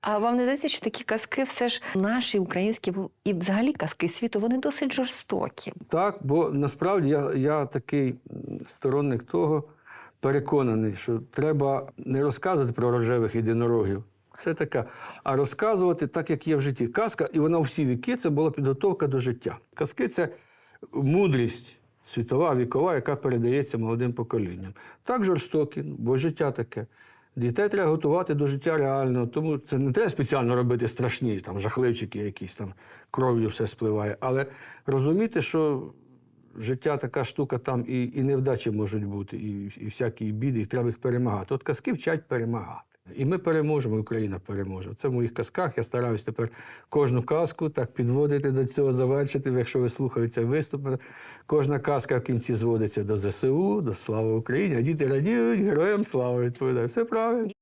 А вам не здається, що такі казки все ж наші українські і взагалі казки світу, вони досить жорстокі. Так, бо насправді я, я такий сторонник того, переконаний, що треба не розказувати про рожевих єдинорогів. Це така, а розказувати так, як є в житті. Казка, і вона у всі віки це була підготовка до життя. Казки це мудрість світова, вікова, яка передається молодим поколінням. Так жорстокі, ну, бо життя таке. Дітей треба готувати до життя реального, тому це не треба спеціально робити страшні там, жахливчики, якісь там кров'ю все спливає. Але розуміти, що життя така штука там і, і невдачі можуть бути, і, і всякі біди, і треба їх перемагати. От казки вчать перемагати. І ми переможемо, Україна переможе. Це в моїх казках. Я стараюсь тепер кожну казку так підводити до цього, завершити. Якщо ви слухаєте цей виступ, кожна казка в кінці зводиться до ЗСУ, до слави Україні, а діти радіють, героям слава відповідає. Все правильно.